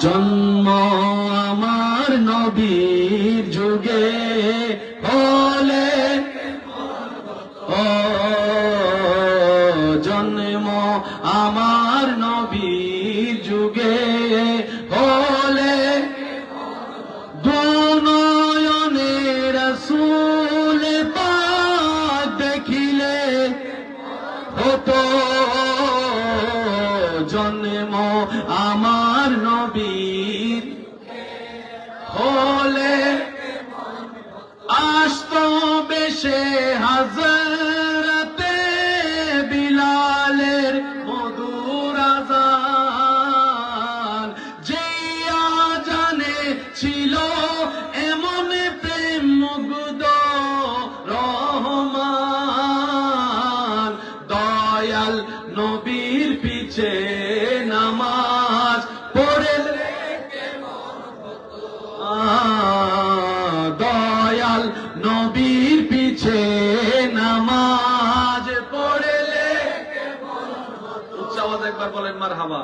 জন্ম আমার নবীর যুগে হলে জন্ম আমার নবীর যুগে জন্ম আমার নবীর। হলে আসত বেশে হাজরতে দয়াল নবীর পিছে নামাজ পড়ে দয়াল নবীর পিছে নামাজ পড়ে উচ্চ আওয়াজ একবার বলেন মার হাবা